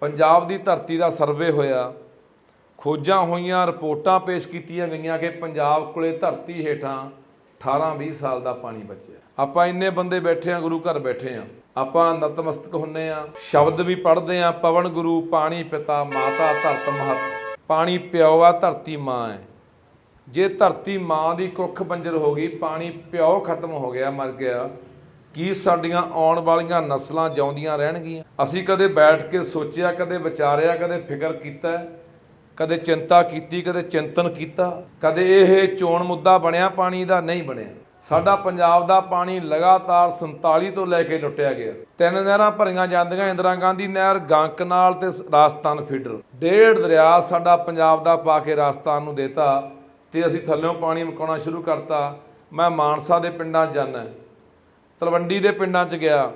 ਪੰਜਾਬ ਦੀ ਧਰਤੀ ਦਾ ਸਰਵੇ ਹੋਇਆ। ਖੋਜਾਂ ਹੋਈਆਂ, ਰਿਪੋਰਟਾਂ ਪੇਸ਼ ਕੀਤੀਆਂ ਗਈਆਂ ਕਿ ਪੰਜਾਬ ਕੋਲੇ ਧਰਤੀ ਹੇਠਾਂ 18 20 ਸਾਲ ਦਾ ਪਾਣੀ ਬਚਿਆ। ਆਪਾਂ ਇੰਨੇ ਬੰਦੇ ਬੈਠੇ ਆ, ਗੁਰੂ ਘਰ ਬੈਠੇ ਆ। ਆਪਾਂ ਨਤਮਸਤਕ ਹੁੰਨੇ ਆ। ਸ਼ਬਦ ਵੀ ਪੜ੍ਹਦੇ ਆ, ਪਵਨ ਗੁਰੂ, ਪਾਣੀ ਪਿਤਾ, ਮਾਤਾ, ਧਰਤ ਮਹਤ। ਪਾਣੀ ਪਿਓ ਆ, ਧਰਤੀ ਮਾਂ ਹੈ ਜੇ ਧਰਤੀ ਮਾਂ ਦੀ ਕੁੱਖ ਬੰਜਰ ਹੋ ਗਈ, ਪਾਣੀ ਪਿਓ ਖਤਮ ਹੋ ਗਿਆ, ਮਰ ਗਿਆ। ਕੀ ਸਾਡੀਆਂ ਆਉਣ ਵਾਲੀਆਂ ਨਸਲਾਂ ਜਿਉਂਦੀਆਂ ਰਹਿਣਗੀਆਂ? ਅਸੀਂ ਕਦੇ ਬੈਠ ਕੇ ਸੋਚਿਆ, ਕਦੇ ਵਿਚਾਰਿਆ, ਕਦੇ ਫਿਕਰ ਕੀਤਾ, ਕਦੇ ਚਿੰਤਾ ਕੀਤੀ, ਕਦੇ ਚਿੰਤਨ ਕੀਤਾ, ਕਦੇ ਇਹ ਚੋਣ ਮੁੱਦਾ ਬਣਿਆ, ਪਾਣੀ ਦਾ ਨਹੀਂ ਬਣਿਆ। ਸਾਡਾ ਪੰਜਾਬ ਦਾ ਪਾਣੀ ਲਗਾਤਾਰ 47 ਤੋਂ ਲੈ ਕੇ ਲੁੱਟਿਆ ਗਿਆ। ਤਿੰਨ ਨਹਿਰਾਂ ਭਰੀਆਂ ਜਾਂਦੀਆਂ, ਇੰਦਰਾ ਗਾਂਧੀ ਨਹਿਰ, ਗੰਕ ਨਾਲ ਤੇ ਰਾਜਸਥਾਨ ਫੀਡਰ। ਡੇਢ ਦਰਿਆ ਸਾਡਾ ਪੰਜਾਬ ਦਾ ਪਾ ਕੇ ਰਾਜਸਥਾਨ ਨੂੰ ਦੇਤਾ ਤੇ ਅਸੀਂ ਥੱਲਿਓਂ ਪਾਣੀ ਮਕਾਉਣਾ ਸ਼ੁਰੂ ਕਰਤਾ। ਮੈਂ ਮਾਨਸਾ ਦੇ ਪਿੰਡਾਂ ਜਾਂਦਾ। ਤਲਵੰਡੀ ਦੇ ਪਿੰਡਾਂ 'ਚ ਗਿਆ।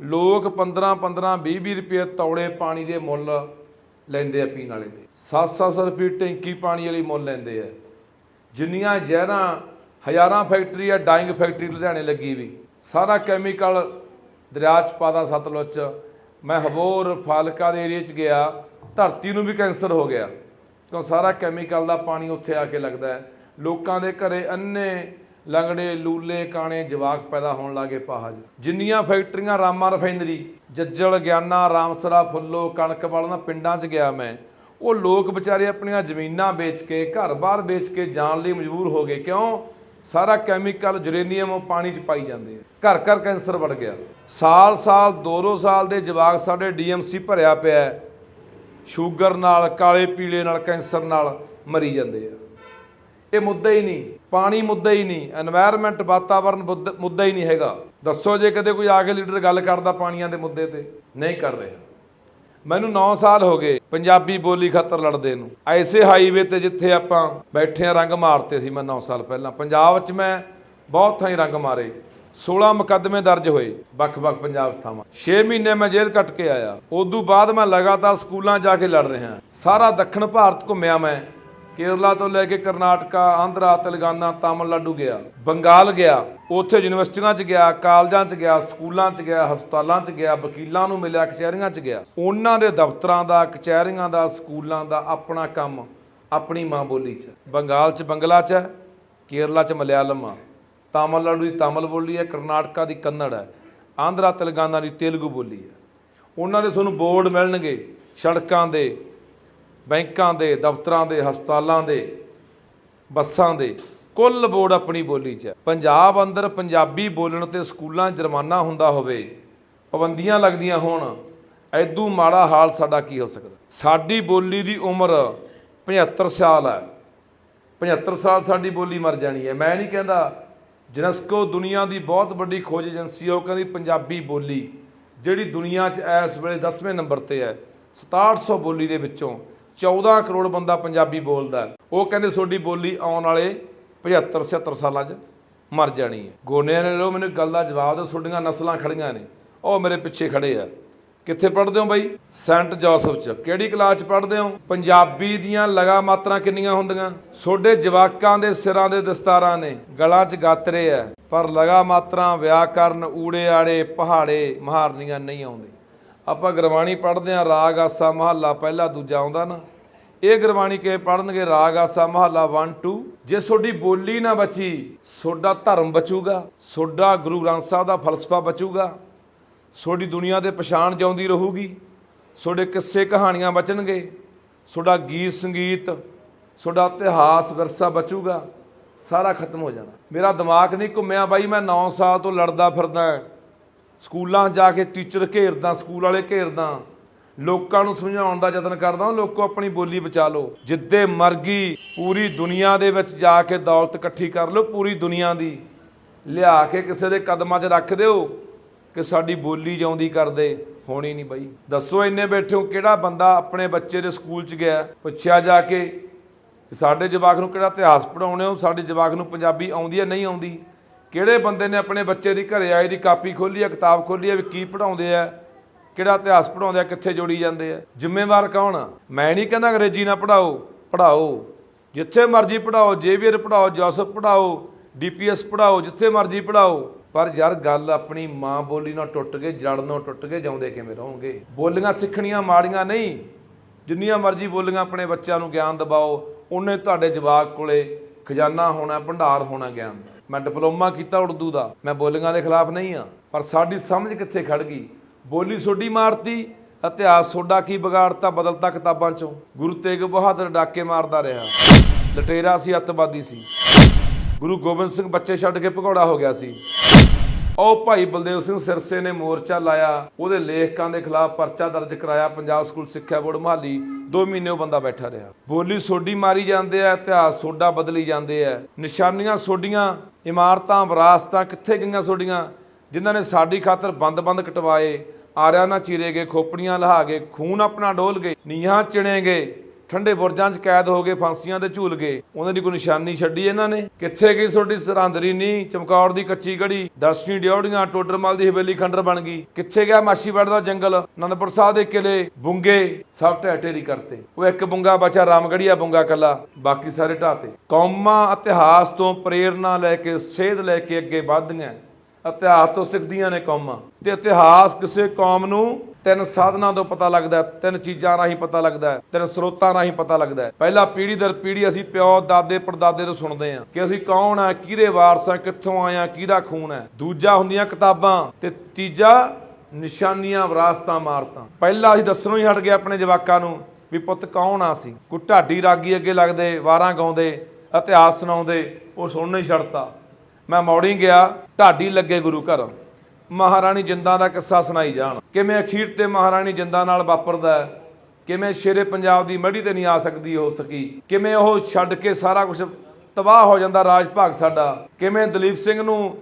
ਲੋਕ 15 15 20 20 ਰੁਪਏ ਤੌਲੇ ਪਾਣੀ ਦੇ ਮੁੱਲ ਲੈਂਦੇ ਆ ਪੀਣ ਵਾਲੇ ਦੇ। 700 ਰੁਪਏ ਟੈਂਕੀ ਪਾਣੀ ਵਾਲੀ ਮੁੱਲ ਲੈਂਦੇ ਆ। ਜਿੰਨੀਆਂ ਜ਼ਹਿਰਾਂ, ਹਜ਼ਾਰਾਂ ਫੈਕਟਰੀ ਆ ਡਾਈਂਗ ਫੈਕਟਰੀ ਲੁਧਿਆਣੇ ਲੱਗੀ ਵੀ। ਸਾਰਾ ਕੈਮੀਕਲ ਦਰਿਆ 'ਚ ਪਾਦਾ ਸਤਲੁਜ। 'ਚ ਮੈਂ ਹਬੋਰ ਫਾਲਕਾ ਦੇ ਏਰੀਆ 'ਚ ਗਿਆ, ਧਰਤੀ ਨੂੰ ਵੀ ਕੈਂਸਰ ਹੋ ਗਿਆ। ਕਿਉਂ ਸਾਰਾ ਕੈਮੀਕਲ ਦਾ ਪਾਣੀ ਉੱਥੇ ਆ ਕੇ ਲੱਗਦਾ ਹੈ। ਲੋਕਾਂ ਦੇ ਘਰੇ ਅੰਨੇ ਲੰਗੜੇ, ਲੂਲੇ, ਕਾਣੇ ਜਵਾਕ ਪੈਦਾ ਹੋਣ ਲੱਗੇ ਪਾਹਜ। ਜਿੰਨੀਆਂ ਫੈਕਟਰੀਆਂ, ਰਾਮਾ ਰਿਫਾਈਨਰੀ ਜੱਜਲ, ਗਿਆਨਾ, ਰਾਮਸਰਾ, ਫੁੱਲੋ, ਕਣਕ ਵਾਲਾ ਪਿੰਡਾਂ 'ਚ ਗਿਆ ਮੈਂ, ਉਹ ਲੋਕ ਵਿਚਾਰੇ ਆਪਣੀਆਂ ਜ਼ਮੀਨਾਂ ਵੇਚ ਕੇ ਘਰ-ਬਾਰ ਵੇਚ ਕੇ ਜਾਣ ਲਈ ਮਜਬੂਰ ਹੋ ਗਏ। ਕਿਉਂ? ਸਾਰਾ ਕੈਮੀਕਲ ਯੂਰੇਨੀਅਮ ਉਹ ਪਾਣੀ 'ਚ ਪਾਈ ਜਾਂਦੇ ਆ। ਘਰ ਘਰ ਕੈਂਸਰ ਵੜ ਗਿਆ। ਸਾਲ-ਸਾਲ 2-2 ਸਾਲ ਦੇ ਜਵਾਕ ਸਾਡੇ ਡੀਐਮਸੀ ਭਰਿਆ ਪਿਆ ਸ਼ੂਗਰ ਨਾਲ, ਕਾਲੇ ਪੀਲੇ ਨਾਲ, ਕੈਂਸਰ ਨਾਲ ਮਰੀ ਜਾਂਦੇ ਆ। ਇਹ ਮੁੱਦਾ ਹੀ ਨਹੀਂ, ਪਾਣੀ ਮੁੱਦਾ ਹੀ ਨਹੀਂ এনवायरमेंट ਵਾਤਾਵਰਨ ਮੁੱਦਾ ਹੀ ਨਹੀਂ ਹੈਗਾ। ਦੱਸੋ ਜੇ ਕਦੇ ਕੋਈ ਆ ਕੇ ਲੀਡਰ ਗੱਲ ਕਰਦਾ ਪਾਣੀਆਂ ਦੇ ਮੁੱਦੇ ਤੇ? ਨਹੀਂ ਕਰ ਰਿਹਾ। ਮੈਨੂੰ 9 ਸਾਲ ਹੋ ਗਏ ਪੰਜਾਬੀ ਬੋਲੀ ਖਾਤਰ ਲੜਦੇ ਨੂੰ। ਐਸੇ ਹਾਈਵੇ ਤੇ ਜਿੱਥੇ ਆਪਾਂ ਬੈਠੇ ਆ ਰੰਗ ਮਾਰਤੇ ਸੀ ਮੈਂ 9 ਸਾਲ ਪਹਿਲਾਂ। ਪੰਜਾਬ 'ਚ ਮੈਂ ਬਹੁਤ ਥਾਈਂ ਰੰਗ ਮਾਰੇ। 16 ਮੁਕੱਦਮੇ ਦਰਜ ਹੋਏ ਵੱਖ-ਵੱਖ ਪੰਜਾਬ ਸਥਾਵਾਂ 6 ਮਹੀਨੇ ਮੈਂ ਜੇਲ੍ਹ ਕੱਟ ਕੇ ਆਇਆ। ਉਸ ਤੋਂ ਬਾਅਦ ਮੈਂ ਲਗਾਤਾਰ ਸਕੂਲਾਂ ਜਾ ਕੇ ਲੜ ਰਿਹਾ। ਸਾਰਾ ਦੱਖਣ ਭਾਰਤ ਘੁੰਮਿਆ ਮੈਂ। ਕੇਰਲਾ ਤੋਂ ਲੈ ਕੇ ਕਰਨਾਟਕਾ ਆਂਧਰਾ ਤੇਲੰਗਾਨਾ ਤਾਮਿਲਨਾਡੂ ਗਿਆ। ਬੰਗਾਲ ਗਿਆ। ਉੱਥੇ ਯੂਨੀਵਰਸਿਟੀਆਂ 'ਚ ਗਿਆ ਕਾਲਜਾਂ 'ਚ ਗਿਆ ਸਕੂਲਾਂ 'ਚ ਗਿਆ ਹਸਪਤਾਲਾਂ 'ਚ ਗਿਆ ਵਕੀਲਾਂ ਨੂੰ ਮਿਲਿਆ ਕਚਹਿਰੀਆਂ 'ਚ ਗਿਆ। ਉਹਨਾਂ ਦੇ ਦਫ਼ਤਰਾਂ ਦਾ ਕਚਹਿਰੀਆਂ ਦਾ ਸਕੂਲਾਂ ਦਾ ਆਪਣਾ ਕੰਮ ਆਪਣੀ ਮਾਂ ਬੋਲੀ 'ਚ। ਬੰਗਾਲ 'ਚ ਬੰਗਲਾ 'ਚ ਹੈ, ਕੇਰਲਾ 'ਚ ਮਲਿਆਲਮ ਆ। ਤਾਮਿਲਨਾਡੂ ਦੀ ਤਾਮਿਲ ਬੋਲੀ ਹੈ ਕਰਨਾਟਕਾ ਦੀ ਕੰਨੜ ਹੈ। ਆਂਧਰਾ ਤੇਲੰਗਾਨਾ ਦੀ ਤੇਲਗੂ ਬੋਲੀ ਹੈ। ਉਹਨਾਂ ਦੇ ਤੁਹਾਨੂੰ ਬੋਰਡ ਮਿਲਣਗੇ ਸੜਕਾਂ ਦੇ ਬੈਂਕਾਂ ਦੇ, ਦਫ਼ਤਰਾਂ ਦੇ, ਹਸਪਤਾਲਾਂ ਦੇ, ਬੱਸਾਂ ਦੇ, ਕੁੱਲ ਬੋਰਡ ਆਪਣੀ ਬੋਲੀ 'ਚ ਹੈ। ਪੰਜਾਬ ਅੰਦਰ ਪੰਜਾਬੀ ਬੋਲਣ ਤੇ ਸਕੂਲਾਂ ਜੁਰਮਾਨਾ ਹੁੰਦਾ ਹੋਵੇ, ਪਾਬੰਦੀਆਂ ਲੱਗਦੀਆਂ ਹੋਣ, ਐਦੂ ਮਾੜਾ ਹਾਲ ਸਾਡਾ ਕੀ ਹੋ ਸਕਦਾ? ਸਾਡੀ ਬੋਲੀ ਦੀ ਉਮਰ 75 ਸਾਲ ਹੈ। 75 ਸਾਲ ਸਾਡੀ ਬੋਲੀ ਮਰ ਜਾਣੀ ਹੈ। ਮੈਂ ਨਹੀਂ ਕਹਿੰਦਾ ਯੂਨੈਸਕੋ ਦੁਨੀਆ ਦੀ ਬਹੁਤ ਵੱਡੀ ਖੋਜ ਏਜੰਸੀ ਹੈ, ਉਹ ਕਹਿੰਦੀ ਪੰਜਾਬੀ ਬੋਲੀ ਜਿਹੜੀ ਦੁਨੀਆ 'ਚ ਇਸ ਵੇਲੇ 10ਵੇਂ ਨੰਬਰ ਤੇ ਹੈ 6700 ਬੋਲੀ ਦੇ ਵਿੱਚੋਂ 14 ਕਰੋੜ ਬੰਦਾ ਪੰਜਾਬੀ ਬੋਲਦਾ ਉਹ ਕਹਿੰਦੇ ਤੁਹਾਡੀ ਬੋਲੀ ਆਉਣ ਵਾਲੇ 75 76 ਸਾਲਾਂ 'ਚ ਮਰ ਜਾਣੀ ਹੈ। ਗੋਨਿਆਂ ਨੇ ਲੋ ਮੈਨੂੰ ਗੱਲ ਦਾ ਜਵਾਬ ਦਿਓ, ਤੁਹਾਡੀਆਂ ਨਸਲਾਂ ਖੜੀਆਂ ਨੇ। ਉਹ ਮੇਰੇ ਪਿੱਛੇ ਖੜੇ ਆ। ਕਿੱਥੇ ਪੜ੍ਹਦੇ ਹੋ ਬਾਈ? ਸੈਂਟ ਜੋਸਫ ਚ। ਕਿਹੜੀ ਕਲਾਸ ਚ ਪੜ੍ਹਦੇ ਹੋ? ਪੰਜਾਬੀ ਦੀਆਂ ਲਗਾ ਮਾਤਰਾ ਕਿੰਨੀਆਂ ਹੁੰਦੀਆਂ? ਛੋਡੇ ਜਵਾਕਾਂ ਦੇ ਸਿਰਾਂ ਦੇ ਦਸਤਾਰਾਂ ਨੇ। ਗਲਾਂ 'ਚ ਗਾਤਰੇ ਆ। ਪਰ ਲਗਾ ਮਾਤਰਾ ਵਿਆਕਰਨ ਊੜੇ ਆੜੇ ਪਹਾੜੇ ਮਹਾਰਨੀਆਂ ਨਹੀਂ ਆਉਂਦੇ ਆਪਾਂ ਗੁਰਬਾਣੀ ਪੜ੍ਹਦੇ ਆ ਰਾਗ, ਆਸਾ, ਮਹੱਲਾ, ਪਹਿਲਾ, ਦੂਜਾ ਆਉਂਦਾ ਨਾ। ਇਹ ਗੁਰਬਾਣੀ ਕਿਵੇਂ ਪੜ੍ਹਨਗੇ? ਰਾਗ, ਆਸਾ, ਮਹੱਲਾ 1 2 ਜੇ ਤੁਹਾਡੀ ਬੋਲੀ ਨਾ ਬਚੀ, ਤੁਹਾਡਾ ਧਰਮ ਬਚੂਗਾ, ਤੁਹਾਡਾ ਗੁਰੂ ਗ੍ਰੰਥ ਸਾਹਿਬ ਦਾ ਫਲਸਫਾ ਬਚੂਗਾ, ਤੁਹਾਡੀ ਦੁਨੀਆ ਦੇ ਪਛਾਣ ਜਿਉਂਦੀ ਰਹੂਗੀ, ਤੁਹਾਡੇ ਕਿੱਸੇ ਕਹਾਣੀਆਂ ਬਚਣਗੇ, ਤੁਹਾਡਾ ਗੀਤ ਸੰਗੀਤ, ਤੁਹਾਡਾ ਇਤਿਹਾਸ, ਵਿਰਸਾ ਬਚੂਗਾ, ਸਾਰਾ ਖਤਮ ਹੋ ਜਾਣਾ। ਮੇਰਾ ਦਿਮਾਗ ਨਹੀਂ ਘੁੰਮਿਆ, ਬਾਈ, ਮੈਂ 9 ਸਾਲ ਤੋਂ ਲੜਦਾ ਫਿਰਦਾ ਸਕੂਲਾਂ ਜਾ ਕੇ ਟੀਚਰ ਘੇਰਦਾ, ਸਕੂਲ ਵਾਲੇ ਘੇਰਦਾ, ਲੋਕਾਂ ਨੂੰ ਸਮਝਾਉਣ ਦਾ ਯਤਨ ਕਰਦਾ ਲੋਕੋ ਆਪਣੀ ਬੋਲੀ ਬਚਾ ਲਓ। ਜਿੱਦੇ ਮਰਗੀ ਪੂਰੀ ਦੁਨੀਆ ਦੇ ਵਿੱਚ ਜਾ ਕੇ ਦੌਲਤ ਇਕੱਠੀ ਕਰ ਲਓ, ਪੂਰੀ ਦੁਨੀਆ ਦੀ। ਲਿਆ ਕੇ ਕਿਸੇ ਦੇ ਕਦਮਾਂ 'ਚ ਰੱਖ ਦਿਓ ਕਿ ਸਾਡੀ ਬੋਲੀ ਜਿਉਂਦੀ ਕਰਦੇ। ਹੋਣੀ ਨਹੀਂ ਬਈ। ਦੱਸੋ ਇੰਨੇ ਬੈਠੇ ਹੋ, ਕਿਹੜਾ ਬੰਦਾ ਆਪਣੇ ਬੱਚੇ ਦੇ ਸਕੂਲ 'ਚ ਗਿਆ, ਪੁੱਛਿਆ ਜਾ ਕੇ ਕਿ ਸਾਡੇ ਜਵਾਕ ਨੂੰ ਕਿਹੜਾ ਇਤਿਹਾਸ ਪੜਾਉਣੇ ਹੋ, ਸਾਡੇ ਜਵਾਕ ਨੂੰ ਪੰਜਾਬੀ ਆਉਂਦੀ ਹੈ, ਨਹੀਂ ਆਉਂਦੀ? ਕਿਹੜੇ ਬੰਦੇ ਨੇ ਆਪਣੇ ਬੱਚੇ ਦੀ ਘਰੇ ਆਏ ਦੀ ਕਾਪੀ ਖੋਲੀ ਹੈ ਕਿਤਾਬ ਖੋਲੀ ਹੈ ਵੀ ਕੀ ਪੜਾਉਂਦੇ ਆ, ਕਿਹੜਾ ਇਤਿਹਾਸ ਪੜਾਉਂਦੇ ਆ, ਕਿੱਥੇ ਜੋੜੀ ਜਾਂਦੇ ਆ? ਜ਼ਿੰਮੇਵਾਰ ਕੌਣ ਆ? ਮੈਂ ਨਹੀਂ ਕਹਿੰਦਾ ਅੰਗਰੇਜ਼ੀ ਨਾ ਪੜਾਓ ਪੜਾਓ ਜਿੱਥੇ ਮਰਜ਼ੀ ਪੜਾਓ ਜੇਵੀਅਰ ਪੜਾਓ ਜੋਸਫ ਪੜਾਓ ਡੀਪੀਐਸ ਪੜਾਓ ਜਿੱਥੇ ਮਰਜ਼ੀ ਪੜਾਓ ਪਰ ਯਾਰ ਗੱਲ ਆਪਣੀ ਮਾਂ ਬੋਲੀ ਨਾਲ ਟੁੱਟ ਕੇ, ਜੜ ਨਾਲ ਟੁੱਟ ਕੇ ਜਾਉਂਦੇ ਕਿਵੇਂ ਰਹੋਗੇ? ਬੋਲੀਆਂ ਸਿੱਖਣੀਆਂ ਮਾੜੀਆਂ ਨਹੀਂ। ਜਿੰਨੀਆਂ ਮਰਜ਼ੀ ਬੋਲੀਆਂ ਆਪਣੇ ਬੱਚਿਆਂ ਨੂੰ ਗਿਆਨ ਦਿਵਾਓ, ਉਹਨੇ ਤੁਹਾਡੇ ਜਵਾਕ ਕੋਲੇ ਖਜ਼ਾਨਾ ਹੋਣਾ, ਭੰਡਾਰ ਹੋਣਾ ਗਿਆਨ। ਦਾ ਮੈਂ ਡਿਪਲੋਮਾ ਕੀਤਾ ਉਰਦੂ ਦਾ, ਮੈਂ ਬੋਲੀਆਂ ਦੇ ਖਿਲਾਫ ਨਹੀਂ ਆ ਪਰ ਸਾਡੀ ਸਮਝ ਕਿੱਥੇ ਖੜ ਗਈ? ਬੋਲੀ ਸੋਡੀ ਮਾਰਤੀ, ਇਤਿਹਾਸ ਸੋਡਾ ਕੀ ਵਿਗਾੜਤਾ ਬਦਲਤਾ ਕਿਤਾਬਾਂ ਚੋਂ? ਗੁਰੂ ਤੇਗ ਬਹਾਦਰ ਡਾਕੇ ਮਾਰਦਾ ਰਿਹਾ। ਲਟੇਰਾ ਸੀ, ਅੱਤਵਾਦੀ ਸੀ। ਗੁਰੂ ਗੋਬਿੰਦ ਸਿੰਘ ਬੱਚੇ ਛੱਡ ਕੇ ਭਗੌੜਾ ਹੋ ਗਿਆ ਸੀ। ਉਹ ਭਾਈ ਬਲਦੇਵ ਸਿੰਘ ਸਿਰਸੇ ਨੇ ਮੋਰਚਾ ਲਾਇਆ। ਉਹਦੇ ਲੇਖਕਾਂ ਦੇ ਖਿਲਾਫ ਪਰਚਾ ਦਰਜ ਕਰਾਇਆ। ਪੰਜਾਬ ਸਕੂਲ ਸਿੱਖਿਆ ਬੋਰਡ ਮਹਾਲੀ। 2 ਮਹੀਨੇ ਉਹ ਬੰਦਾ ਬੈਠਾ ਰਿਹਾ। ਬੋਲੀ ਸੋਡੀ ਮਾਰੀ ਜਾਂਦੇ ਆ, ਇਤਿਹਾਸ ਸੋਡਾ ਬਦਲੀ ਜਾਂਦੇ ਆ। ਨਿਸ਼ਾਨੀਆਂ ਸੋਡੀਆਂ ਇਮਾਰਤਾਂ, ਵਿਰਾਸਤਾਂ ਕਿੱਥੇ ਗਈਆਂ ਸੋਡੀਆਂ ਜਿਨ੍ਹਾਂ ਨੇ ਸਾਡੀ ਖਾਤਰ ਬੰਦ-ਬੰਦ ਕਟਵਾਏ। ਆਰਿਆ ਨਾ ਚੀਰੇ ਗਏ, ਖੋਪੜੀਆਂ ਲਹਾ ਗਏ, ਖੂਨ ਆਪਣਾ ਡੋਲ ਗਏ, ਨੀਹਾਂ ਚਿਣੇ ਗਏ ਠੰਡੇ ਬੁਰਜਾਂ 'ਚ ਕੈਦ ਹੋ ਗਏ, ਫਾਂਸੀਆਂ ਤੇ ਝੂਲ ਗਏ। ਉਹਨਾਂ ਦੀ ਕੋਈ ਨਿਸ਼ਾਨੀ ਛੱਡੀ ਇਹਨਾਂ ਨੇ? ਕਿੱਥੇ ਗਈ ਤੁਹਾਡੀ ਸਰਹੰਦਰੀ ਨੀ ਚਮਕੌਰ ਦੀ ਕੱਚੀ ਗੜੀ, ਦਰਸ਼ਨੀ ਡਿਉੜੀਆਂ ਟੋਡਰਮਲ ਦੀ ਹਵੇਲੀ ਖੰਡਰ ਬਣ ਗਈ। ਕਿੱਥੇ ਗਿਆ ਮਾਛੀਵਾੜ ਦਾ ਜੰਗਲ? ਅਨੰਦਪੁਰ ਸਾਹਿਬ ਦੇ ਕਿਲੇ, ਬੁੰਗੇ, ਸਭ ਢਹਿ ਢੇਰੀ ਕਰਤੇ। ਉਹ ਇੱਕ ਬੁੰਗਾ ਬਚਾ ਰਾਮਗੜੀਆ ਬੁੰਗਾ ਕੱਲਾ। ਬਾਕੀ ਸਾਰੇ ਢਾਤੇ ਕੌਮਾਂ ਇਤਿਹਾਸ ਤੋਂ ਪ੍ਰੇਰਣਾ ਲੈ ਕੇ, ਸੇਧ ਲੈ ਕੇ ਅੱਗੇ ਵਧਦੀਆਂ। ਇਤਿਹਾਸ ਤੋਂ ਸਿੱਖਦੀਆਂ ਨੇ ਕੌਮਾਂ। ਤੇ ਇਤਿਹਾਸ ਕਿਸੇ ਕੌਮ ਨੂੰ ਤਿੰਨ ਸਾਧਨਾਂ ਤੋਂ ਪਤਾ ਲੱਗਦਾ ਤਿੰਨ ਚੀਜ਼ਾਂ ਰਾਹੀਂ ਪਤਾ ਲੱਗਦਾ ਤਿੰਨ ਸਰੋਤਾਂ ਰਾਹੀਂ ਪਤਾ ਲੱਗਦਾ ਹੈ। ਪਹਿਲਾ ਪੀੜ੍ਹੀ ਦਰ ਪੀੜ੍ਹੀ ਅਸੀਂ ਪਿਓ, ਦਾਦੇ, ਪੜਦਾਦੇ ਤੋਂ ਸੁਣਦੇ ਹਾਂ ਕਿ ਅਸੀਂ ਕੌਣ ਆ ਕਿਹਦੇ ਵਾਰਸ ਆ ਕਿੱਥੋਂ ਆਏ ਆ ਕਿਹਦਾ ਖੂਨ ਹੈ। ਦੂਜਾ ਹੁੰਦੀਆਂ ਕਿਤਾਬਾਂ ਤੇ ਤੀਜਾ ਨਿਸ਼ਾਨੀਆਂ, ਵਿਰਾਸਤਾਂ ਮਾਰਤਾਂ ਪਹਿਲਾ ਅਸੀਂ ਦੱਸਣੋਂ ਹੀ ਹਟ ਗਏ ਆਪਣੇ ਜਵਾਕਾਂ ਨੂੰ ਵੀ ਪੁੱਤ ਕੌਣ ਆ ਸੀ ਕੋਈ ਢਾਡੀ ਰਾਗੀ ਅੱਗੇ ਲੱਗਦੇ, ਵਾਰਾਂ ਗਾਉਂਦੇ, ਇਤਿਹਾਸ ਸੁਣਾਉਂਦੇ, ਉਹ ਸੁਣਨਾ ਹੀ ਛੱਡਤਾ। ਮੈਂ ਮੌੜੀ ਗਿਆ, ਢਾਡੀ ਲੱਗੇ ਗੁਰੂ ਘਰ। ਮਹਾਰਾਣੀ ਜਿੰਦਾਂ ਦਾ ਕਿੱਸਾ ਸੁਣਾਈ ਜਾਣ। ਕਿਵੇਂ ਅਖੀਰ ਤੇ ਮਹਾਰਾਣੀ ਜਿੰਦਾਂ ਨਾਲ ਵਾਪਰਦਾ ਕਿਵੇਂ ਸ਼ੇਰੇ ਪੰਜਾਬ ਦੀ ਮੜੀ ਤੇ ਨਹੀਂ ਆ ਸਕਦੀ ਹੋ ਸਕੀ? ਕਿਵੇਂ ਉਹ ਛੱਡ ਕੇ ਸਾਰਾ ਕੁਝ ਤਬਾਹ ਹੋ ਜਾਂਦਾ ਰਾਜ ਭਾਗ ਸਾਡਾ? ਕਿਵੇਂ ਦਲੀਪ ਸਿੰਘ ਨੂੰ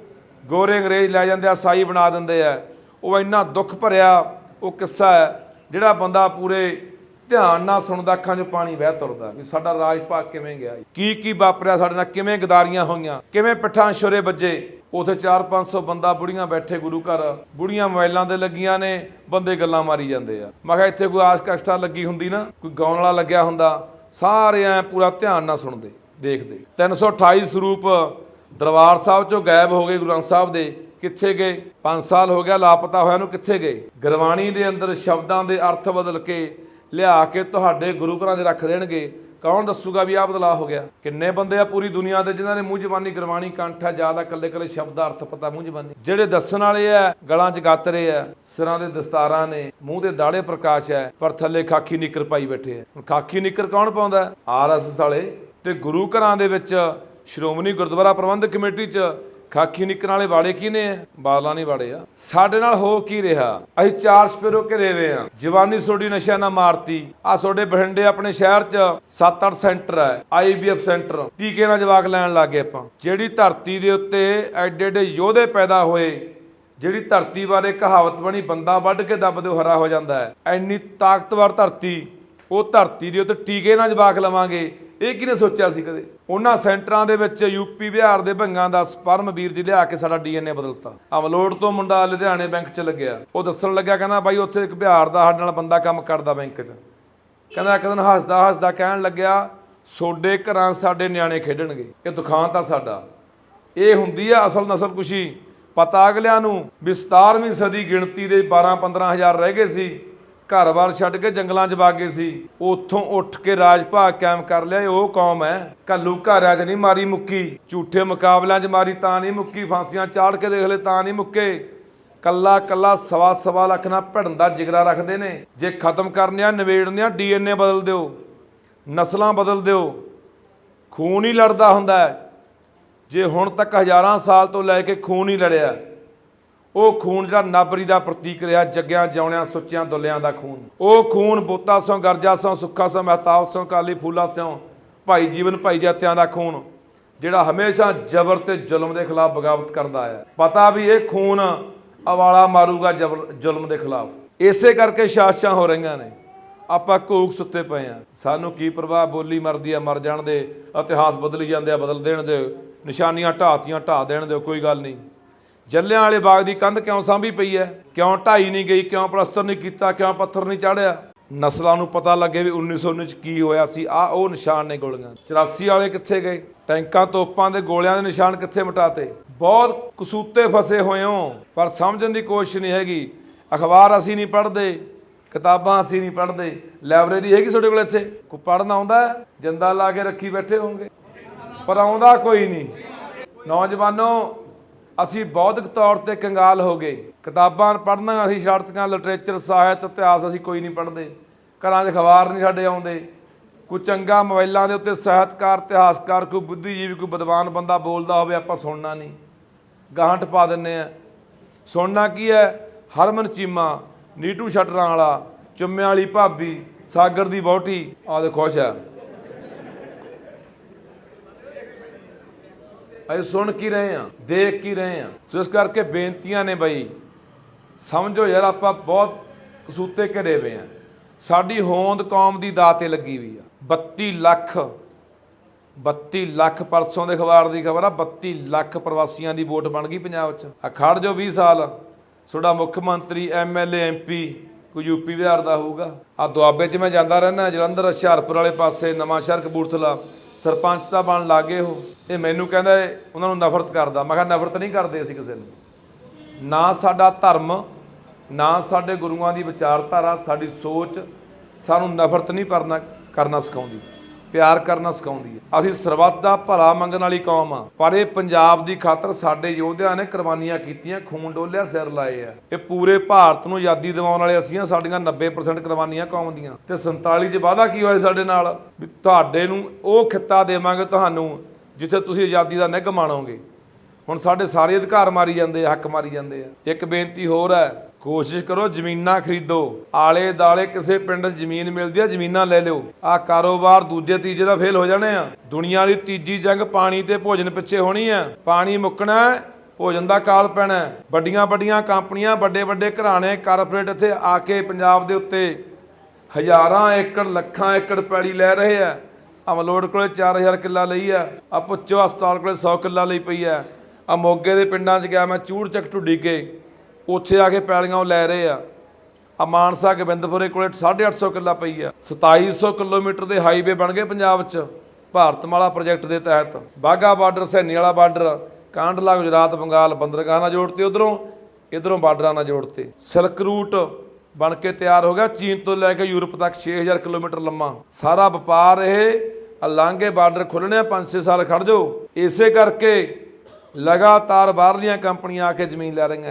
ਗੋਰੇ ਅੰਗਰੇਜ਼ ਲੈ ਜਾਂਦੇ ਆ, ਸਾਈ ਬਣਾ ਦਿੰਦੇ ਆ? ਉਹ ਇੰਨਾ ਦੁੱਖ ਭਰਿਆ, ਉਹ ਕਿੱਸਾ ਹੈ, ਜਿਹੜਾ ਬੰਦਾ ਪੂਰੇ ਧਿਆਨ ਨਾਲ ਸੁਣਦਾ, ਅੱਖਾਂ 'ਚੋਂ ਪਾਣੀ ਵਹਿ ਤੁਰਦਾ ਵੀ ਸਾਡਾ ਰਾਜ ਭਾਗ ਕਿਵੇਂ ਗਿਆ? ਕੀ ਕੀ ਵਾਪਰਿਆ ਸਾਡੇ ਨਾਲ? ਕਿਵੇਂ ਗਦਾਰੀਆਂ ਹੋਈਆਂ? ਕਿਵੇਂ ਪਿੱਠਾਂ ਛੁਰੇ ਵੱਜੇ? ਉਥੇ 4-500 ਬੰਦਾ ਬੁੜੀਆਂ ਬੈਠੇ ਗੁਰੂ ਘਰ। ਬੁੜੀਆਂ ਮੋਬਾਈਲਾਂ ਤੇ ਲੱਗੀਆਂ ਨੇ, ਬੰਦੇ ਗੱਲਾਂ ਮਾਰੀ ਜਾਂਦੇ ਆ। ਮੈਂ ਕਿਹਾ ਇੱਥੇ ਕੋਈ ਆਸ ਲੱਗੀ ਹੁੰਦੀ ਨਾ, ਕੋਈ ਗਾਉਣ ਵਾਲਾ ਲੱਗਿਆ ਹੁੰਦਾ, ਸਾਰੇ ਐ ਪੂਰਾ ਧਿਆਨ ਨਾਲ ਸੁਣਦੇ, ਦੇਖਦੇ। 328 ਸਰੂਪ ਦਰਬਾਰ ਸਾਹਿਬ ਚੋਂ ਗਾਇਬ ਹੋ ਗਏ ਗੁਰੂ ਗ੍ਰੰਥ ਸਾਹਿਬ ਦੇ। ਕਿੱਥੇ ਗਏ? 5 ਸਾਲ ਹੋ ਗਿਆ ਲਾਪਤਾ ਹੋਇਆ ਨੂੰ ਕਿੱਥੇ ਗਏ? ਗੁਰਬਾਣੀ ਦੇ ਅੰਦਰ ਸ਼ਬਦਾਂ ਦੇ ਅਰਥ ਬਦਲ ਕੇ ਲਿਆ ਕੇ ਤੁਹਾਡੇ ਗੁਰੂ ਘਰਾਂ 'ਚ ਰੱਖ ਦੇਣਗੇ। ਕੌਣ ਦੱਸੂਗਾ ਵੀ ਆਹ ਬਦਲਾਅ ਹੋ ਗਿਆ? ਕਿੰਨੇ ਬੰਦੇ ਆ ਪੂਰੀ ਦੁਨੀਆ ਦੇ ਜਿਨ੍ਹਾਂ ਨੇ ਮੂੰਹ ਜ਼ਬਾਨੀ ਗੁਰਬਾਣੀ ਕੰਠ ਹੈ ਜ਼ਿਆਦਾ ਕੱਲੇ ਕੱਲੇ ਸ਼ਬਦ ਦਾ ਅਰਥ ਪਤਾ ਮੂੰਹ ਜ਼ਬਾਨੀ ਜਿਹੜੇ ਦੱਸਣ ਵਾਲੇ ਆ, ਗਲਾਂ 'ਚ ਗਾਤਰੇ ਆ, ਸਿਰਾਂ ਦੇ ਦਸਤਾਰਾਂ ਨੇ, ਮੂੰਹ ਦੇ ਦਾੜੇ ਪ੍ਰਕਾਸ਼ ਹੈ ਪਰ ਥੱਲੇ ਖਾਕੀ ਨਿੱਕਰ ਪਾਈ ਬੈਠੇ ਆ। ਹੁਣ ਖਾਕੀ ਨਿੱਕਰ ਕੌਣ ਪਾਉਂਦਾ? ਆਰਐਸਐਸ ਵਾਲੇ। ਤੇ ਗੁਰੂ ਘਰਾਂ ਦੇ ਵਿੱਚ ਸ਼੍ਰੋਮਣੀ ਗੁਰਦੁਆਰਾ ਪ੍ਰਬੰਧਕ ਕਮੇਟੀ 'ਚ ਖਾਕੀ ਨਿੱਕਰ ਵਾਲੇ ਵਾੜੇ ਕੀ ਨੇ ਬਾਲਾਂ ਨਹੀਂ ਵਾੜੇ ਆ। ਸਾਡੇ ਨਾਲ ਹੋ ਕੀ ਰਿਹਾ? ਅਸੀਂ ਚਾਰ ਸਪੇਰੋ ਘਰੇ ਵੇ ਆ। ਜਵਾਨੀ ਸੋਡੀ ਨਸ਼ਾ ਨਾ ਮਾਰਤੀ। ਆ ਤੁਹਾਡੇ ਬਠਿੰਡੇ ਆਪਣੇ ਸ਼ਹਿਰ 'ਚ 7-8 ਸੈਂਟਰ ਹੈ ਆਈਬੀਐਫ ਸੈਂਟਰ। ਟੀਕੇ ਨਾਲ ਜਵਾਕ ਲੈਣ ਲੱਗੇ ਆਪਾਂ। ਜਿਹੜੀ ਧਰਤੀ ਦੇ ਉੱਤੇ ਐਡੇ ਐਡੇ ਯੋਧੇ ਪੈਦਾ ਹੋਏ, ਜਿਹੜੀ ਧਰਤੀ ਬਾਰੇ ਕਹਾਵਤ ਬਣੀ, ਬੰਦਾ ਵੱਢ ਕੇ ਦੱਬ ਦਿਓ, ਹਰਾ ਹੋ ਜਾਂਦਾ ਹੈ। ਐਨੀ ਤਾਕਤਵਰ ਧਰਤੀ, ਉਹ ਧਰਤੀ ਦੇ ਉੱਤੇ ਟੀਕੇ ਨਾਲ ਜਵਾਕ ਲਵਾਂਗੇ। ਇਹ ਕਿਹਨੇ ਸੋਚਿਆ ਸੀ ਕਦੇ? ਉਹਨਾਂ ਸੈਂਟਰਾਂ ਦੇ ਵਿੱਚ ਯੂਪੀ ਬਿਹਾਰ ਦੇ ਭੰਗਾਂ ਦਾ ਸਪਰਮ ਵੀਰ ਜੀ ਲਿਆ ਕੇ ਸਾਡਾ ਡੀਐਨਏ ਬਦਲਤਾ। ਅਮਲੋੜ ਤੋਂ ਮੁੰਡਾ ਲੁਧਿਆਣੇ ਬੈਂਕ 'ਚ ਲੱਗਿਆ। ਉਹ ਦੱਸਣ ਲੱਗਿਆ, ਕਹਿੰਦਾ, ਬਾਈ, ਉੱਥੇ ਇੱਕ ਬਿਹਾਰ ਦਾ ਸਾਡੇ ਨਾਲ ਬੰਦਾ ਕੰਮ ਕਰਦਾ ਬੈਂਕ 'ਚ। ਕਹਿੰਦਾ, ਇੱਕ ਦਿਨ ਹੱਸਦਾ ਹੱਸਦਾ ਕਹਿਣ ਲੱਗਿਆ, ਸੋਡੇ ਘਰਾਂ ਸਾਡੇ ਨਿਆਣੇ ਖੇਡਣਗੇ। ਇਹ ਦੁਖਾਂ ਤਾਂ ਸਾਡਾ। ਇਹ ਹੁੰਦੀ ਆ ਅਸਲ ਨਸਲ ਕੁਸ਼ੀ। ਪਤਾ ਅਗਲਿਆਂ ਨੂੰ ਵੀ 17ਵੀਂ ਸਦੀ ਗਿਣਤੀ ਦੇ 12-15 ਹਜ਼ਾਰ ਰਹਿ ਗਏ ਸੀ। ਘਰ-ਬਾਰ ਛੱਡ ਕੇ ਜੰਗਲਾਂ 'ਚ ਵਗ ਸੀ। ਉੱਥੋਂ ਉੱਠ ਕੇ ਰਾਜ ਭਾਗ ਕਾਇਮ ਕਰ ਲਿਆ, ਇਹ ਉਹ ਕੌਮ ਹੈ। ਕੱਲੂ ਘਰਾਂ 'ਚ ਨਹੀਂ ਮਾਰੀ ਮੁੱਕੀ। ਝੂਠੇ ਮੁਕਾਬਲਿਆਂ 'ਚ ਮਾਰੀ ਤਾਂ ਨਹੀਂ ਮੁੱਕੀ, ਫਾਂਸੀਆਂ ਚਾੜ ਕੇ ਦੇਖ ਲੈ ਤਾਂ ਨਹੀਂ ਮੁੱਕੇ। ਕੱਲਾ ਕੱਲਾ ਸਵਾ ਸਵਾ ਲੱਖ ਨਾਲ ਭਿੜਨ ਦਾ ਜਿਗਰਾ ਰੱਖਦੇ ਨੇ। ਜੇ ਖਤਮ ਕਰਨੇ ਆ ਨਿਬੇੜਨੇ ਆ ਡੀਐਨਏ ਬਦਲ ਦਿਓ, ਨਸਲਾਂ ਬਦਲ ਦਿਓ, ਖੂਨ ਹੀ ਲੜਦਾ ਹੁੰਦਾ ਜੇ ਹੁਣ ਤੱਕ ਹਜ਼ਾਰਾਂ ਸਾਲ ਤੋਂ ਲੈ ਕੇ ਖੂਨ ਹੀ ਲੜਿਆ ਉਹ ਖੂਨ ਜਿਹੜਾ ਨਾਬਰੀ ਦਾ ਪ੍ਰਤੀਕ ਰਿਹਾ, ਜੱਗਿਆਂ ਜਿਉਣਿਆਂ ਸੁੱਚਿਆਂ, ਦੁੱਲਿਆਂ ਦਾ ਖੂਨ। ਉਹ ਖੂਨ ਬੋਤਾ ਸੋਂ ਗਰਜਾ ਸੋਂ ਸੁੱਖਾ ਸੋਂ ਮਹਿਤਾਬ ਸੋਂ ਕਾਲੀ ਫੂਲਾ ਸੋਂ ਭਾਈ ਜੀਵਨ, ਭਾਈ ਜੱਤਿਆਂ ਦਾ ਖੂਨ, ਜਿਹੜਾ ਹਮੇਸ਼ਾ ਜ਼ਬਰ ਤੇ ਜ਼ੁਲਮ ਦੇ ਖਿਲਾਫ ਬਗਾਵਤ ਕਰਦਾ ਹੈ। ਪਤਾ ਵੀ ਇਹ ਖੂਨ ਅਵਾਲਾ ਮਾਰੂਗਾ ਜ਼ਬਰ, ਜ਼ੁਲਮ ਦੇ ਖਿਲਾਫ। ਇਸੇ ਕਰਕੇ ਸ਼ਾਸਕਾਂ ਹੋ ਰਹੀਆਂ ਨੇ। ਆਪਾਂ ਘੂਕ ਸੁੱਤੇ ਪਏ ਆ ਸਾਨੂੰ ਕੀ ਪ੍ਰਵਾਹ ਬੋਲੀ ਮਰਦੀ ਆ, ਮਰ ਜਾਣ ਦੇ, ਇਤਿਹਾਸ ਬਦਲੀ ਜਾਂਦੇ ਆ, ਬਦਲ ਦੇਣ ਦੇ ਨਿਸ਼ਾਨੀਆਂ ਢਾਤੀਆਂ ਢਾ ਦੇਣ ਦਿਓ, ਕੋਈ ਗੱਲ ਨਹੀਂ। ਜੱਲਿਆਂ ਵਾਲੇ ਬਾਗ ਦੀ ਕੰਧ ਕਿਉਂ ਸਾਂਭੀ ਪਈ ਹੈ ਕਿਉਂ ਢਾਈ ਨਹੀਂ ਗਈ, ਕਿਉਂ ਪਲਸਤਰ ਨਹੀਂ ਕੀਤਾ, ਕਿਉਂ ਪੱਥਰ ਨਹੀਂ ਚਾੜਿਆ? ਨਸਲਾਂ ਨੂੰ ਪਤਾ ਲੱਗੇ ਵੀ 1919 ਚ ਕੀ ਹੋਇਆ ਸੀ। ਆ ਉਹ ਨਿਸ਼ਾਨ ਨੇ ਗੋਲੀਆਂ। 84 ਵਾਲੇ ਕਿੱਥੇ ਗਏ? ਟੈਂਕਾਂ, ਤੋਪਾਂ ਦੇ ਗੋਲਿਆਂ ਦੇ ਨਿਸ਼ਾਨ ਕਿੱਥੇ ਮਿਟਾਤੇ? ਬਹੁਤ ਕਸੂਤੇ ਫਸੇ ਹੋਏ ਹੋ, ਪਰ ਸਮਝਣ ਦੀ ਕੋਸ਼ਿਸ਼ ਨਹੀਂ ਹੈਗੀ। ਅਖਬਾਰ ਅਸੀਂ ਨਹੀਂ ਪੜ੍ਹਦੇ, ਕਿਤਾਬਾਂ ਅਸੀਂ ਨਹੀਂ ਪੜ੍ਹਦੇ। ਲਾਇਬ੍ਰੇਰੀ ਹੈਗੀ ਤੁਹਾਡੇ ਕੋਲ ਇੱਥੇ? ਕੋਈ ਪੜ੍ਹਨਾ ਆਉਂਦਾ ਹੈ? ਜਿੰਦਾ ਲਾ ਕੇ ਰੱਖੀ ਬੈਠੇ ਹੋਗੇ ਪਰ ਆਉਂਦਾ ਕੋਈ ਨਹੀਂ। ਨੌਜਵਾਨੋ ਅਸੀਂ ਬੌਧਿਕ ਤੌਰ ਤੇ ਕੰਗਾਲ ਹੋ ਗਏ। ਕਿਤਾਬਾਂ ਪੜ੍ਹਨਾ, ਅਸੀਂ ਛੱਡਤੀਆਂ ਲਿਟਰੇਚਰ, ਸਾਹਿਤ, ਇਤਿਹਾਸ ਅਸੀਂ ਕੋਈ ਨਹੀਂ ਪੜ੍ਹਦੇ। ਘਰਾਂ 'ਚ ਅਖਬਾਰ ਨਹੀਂ ਸਾਡੇ ਆਉਂਦੇ। ਕੋਈ ਚੰਗਾ ਮੋਬਾਈਲਾਂ ਦੇ ਉੱਤੇ ਸਾਹਿਤਕਾਰ, ਇਤਿਹਾਸਕਾਰ, ਕੋਈ ਬੁੱਧੀਜੀਵੀ, ਕੋਈ ਵਿਦਵਾਨ ਬੰਦਾ ਬੋਲਦਾ ਹੋਵੇ, ਆਪਾਂ ਸੁਣਨਾ ਨਹੀਂ। ਗਾਂਠ ਪਾ ਦਿੰਨੇ ਆ। ਸੁਣਨਾ ਕੀ ਹੈ? ਹਰਮਨ ਚੀਮਾ, ਨੀਟੂ ਸ਼ਟਰਾਂ ਵਾਲਾ ਚੁੰਮਿਆਂ ਵਾਲੀ ਭਾਬੀ, ਸਾਗਰ ਦੀ ਬੌਟੀ ਆਹ ਦੇ ਖੁਸ਼ ਆ ਅਸੀਂ ਸੁਣ ਕੀ ਰਹੇ ਆ ਦੇਖ ਕੀ ਰਹੇ ਆ ਸੋ ਇਸ ਕਰਕੇ ਬੇਨਤੀਆਂ ਨੇ ਬਈ, ਸਮਝੋ ਯਾਰ ਆਪਾਂ ਬਹੁਤ ਕਸੂਤੇ ਘਰੇ ਹੋਏ ਆ ਸਾਡੀ ਹੋਂਦ ਕੌਮ ਦੀ ਦਾਤੇ ਲੱਗੀ ਵੀ ਆ। 32 ਲੱਖ 32 ਲੱਖ ਪਰਸੋਂ ਦੇ ਅਖਬਾਰ ਦੀ ਖਬਰ ਆ 32 ਲੱਖ ਪ੍ਰਵਾਸੀਆਂ ਦੀ ਵੋਟ ਬਣ ਗਈ ਪੰਜਾਬ 'ਚ। ਆ ਖੜ ਜੋ 20 ਸਾਲ। ਤੁਹਾਡਾ ਮੁੱਖ ਮੰਤਰੀ ਐਮਐਲਏ ਐਮਪੀ ਕੋਈ ਯੂਪੀ ਬਿਹਾਰ ਦਾ ਹੋਊਗਾ। ਆ ਦੁਆਬੇ 'ਚ ਮੈਂ ਜਾਂਦਾ ਰਹਿਣਾ ਜਲੰਧਰ, ਹੁਸ਼ਿਆਰਪੁਰ ਵਾਲੇ ਪਾਸੇ ਨਵਾਂ ਸ਼ਹਿਰ ਕਪੂਰਥਲਾ। ਸਰਪੰਚ ਤਾਂ ਬਣ ਲਾਗੇ ਉਹ। ਇਹ ਮੈਨੂੰ ਕਹਿੰਦਾ ਉਹਨਾਂ ਨੂੰ ਨਫ਼ਰਤ ਕਰਦਾ। ਮੈਂ ਕਿਹਾ ਨਫ਼ਰਤ ਨਹੀਂ ਕਰਦੇ ਅਸੀਂ ਕਿਸੇ ਨੂੰ। ਨਾ ਸਾਡਾ ਧਰਮ, ਨਾ ਸਾਡੇ ਗੁਰੂਆਂ ਦੀ ਵਿਚਾਰਧਾਰਾ, ਸਾਡੀ ਸੋਚ ਸਾਨੂੰ ਨਫ਼ਰਤ ਨਹੀਂ ਕਰਨਾ ਕਰਨਾ ਸਿਖਾਉਂਦੀ। ਪਿਆਰ ਕਰਨਾ ਸਿਖਾਉਂਦੀ ਹੈ। ਅਸੀਂ ਸਰਬੱਤ ਦਾ ਭਲਾ ਮੰਗਣ ਵਾਲੀ ਕੌਮ ਆ। ਪਰ ਇਹ ਪੰਜਾਬ ਦੀ ਖਾਤਰ ਸਾਡੇ ਯੋਧਿਆਂ ਨੇ ਕੁਰਬਾਨੀਆਂ ਕੀਤੀਆਂ, ਖੂਨ ਡੋਲਿਆ, ਸਿਰ ਲਾਏ ਆ। ਇਹ ਪੂਰੇ ਭਾਰਤ ਨੂੰ ਆਜ਼ਾਦੀ ਦਿਵਾਉਣ ਵਾਲੇ ਅਸੀਂ ਆ, ਸਾਡੀਆਂ 90% ਕੁਰਬਾਨੀਆਂ ਕੌਮ ਦੀਆਂ। ਤੇ 47 ਚ ਵਾਅਦਾ ਕੀ ਹੋਇਆ ਸਾਡੇ ਨਾਲ? ਵੀ ਤੁਹਾਡੇ ਨੂੰ ਉਹ ਖਿੱਤਾ ਦੇਵਾਂਗੇ ਤੁਹਾਨੂੰ, ਜਿੱਥੇ ਤੁਸੀਂ ਆਜ਼ਾਦੀ ਦਾ ਨਿੱਘ ਮਾਣੋਗੇ। ਹੁਣ ਸਾਡੇ ਸਾਰੇ ਅਧਿਕਾਰ ਮਾਰੀ ਜਾਂਦੇ ਆ, ਹੱਕ ਮਾਰੀ ਜਾਂਦੇ ਆ। ਇੱਕ ਬੇਨਤੀ ਹੋਰ ਹੈ ਕੋਸ਼ਿਸ਼ ਕਰੋ ਜ਼ਮੀਨਾਂ ਖਰੀਦੋ। ਆਲੇ ਦਾਲੇ ਕਿਸੇ ਪਿੰਡ 'ਚ ਜ਼ਮੀਨ ਮਿਲਦੀ ਆ, ਜ਼ਮੀਨਾਂ ਲੈ ਲਿਓ। ਆ ਕਾਰੋਬਾਰ ਦੂਜੇ ਤੀਜੇ ਦਾ ਫੇਲ ਹੋ ਜਾਣੇ ਆ। ਦੁਨੀਆ ਦੀ ਤੀਜੀ ਜੰਗ ਪਾਣੀ ਤੇ ਭੋਜਨ ਪਿੱਛੇ ਹੋਣੀ ਆ। ਪਾਣੀ ਮੁੱਕਣਾ ਭੋਜਨ ਦਾ ਕਾਲ ਪੈਣਾ ਵੱਡੀਆਂ ਵੱਡੀਆਂ ਕੰਪਨੀਆਂ, ਵੱਡੇ ਵੱਡੇ ਘਰਾਣੇ ਕਾਰਪੋਰੇਟ ਇੱਥੇ ਆ ਕੇ ਪੰਜਾਬ ਦੇ ਉੱਤੇ ਹਜ਼ਾਰਾਂ ਏਕੜ, ਲੱਖਾਂ ਏਕੜ ਪੈਲੀ ਲੈ ਰਹੇ ਆ। ਅਮਲੋੜ ਕੋਲੇ 4000 ਕਿੱਲਾ ਲਈ ਆ। ਆ ਪੁੱਚੋ ਹਸਪਤਾਲ ਕੋਲੇ 100 ਕਿੱਲਾ ਲਈ ਪਈ ਆ। ਆ ਮੋਗੇ ਦੇ ਪਿੰਡਾਂ 'ਚ ਗਿਆ ਮੈਂ ਚੂੜ ਚੱਕ ਢੁੱਡੀ ਕੇ। ਉੱਥੇ ਆ ਕੇ ਪੈਲੀਆਂ ਉਹ ਲੈ ਰਹੇ ਆ। ਆ ਮਾਨਸਾ ਗੋਬਿੰਦਪੁਰੇ ਕੋਲੇ 850 ਕਿੱਲਾ ਪਈ ਆ। 2700 ਕਿਲੋਮੀਟਰ ਦੇ ਹਾਈਵੇ ਬਣ ਗਏ ਪੰਜਾਬ 'ਚ ਭਾਰਤਮਾਲਾ ਪ੍ਰੋਜੈਕਟ ਦੇ ਤਹਿਤ। ਬਾਗਾ ਬਾਰਡਰ, ਸੈਨੀ ਵਾਲਾ ਬਾਰਡਰ, ਕਾਂਡਲਾ, ਗੁਜਰਾਤ, ਬੰਗਾਲ, ਬੰਦਰਗਾਹ ਨਾਲ ਜੋੜਤੇ ਉਧਰੋਂ, ਇਧਰੋਂ ਬਾਰਡਰਾਂ ਨਾਲ ਜੋੜਤੇ। ਸਿਲਕ ਰੂਟ ਬਣ ਕੇ ਤਿਆਰ ਹੋ ਗਿਆ, ਚੀਨ ਤੋਂ ਲੈ ਕੇ ਯੂਰਪ ਤੱਕ 6000 ਕਿਲੋਮੀਟਰ ਲੰਮਾ। ਸਾਰਾ ਵਪਾਰ ਇਹ ਲਾਂਘੇ ਬਾਰਡਰ ਖੁੱਲਣੇ ਆ 5-6 ਸਾਲ ਖੜ ਜਾਓ। ਇਸੇ ਕਰਕੇ ਲਗਾਤਾਰ ਬਾਹਰਲੀਆਂ ਕੰਪਨੀਆਂ ਆ ਕੇ ਜ਼ਮੀਨ ਲੈ ਰਹੀਆਂ ਇੱਥੇ।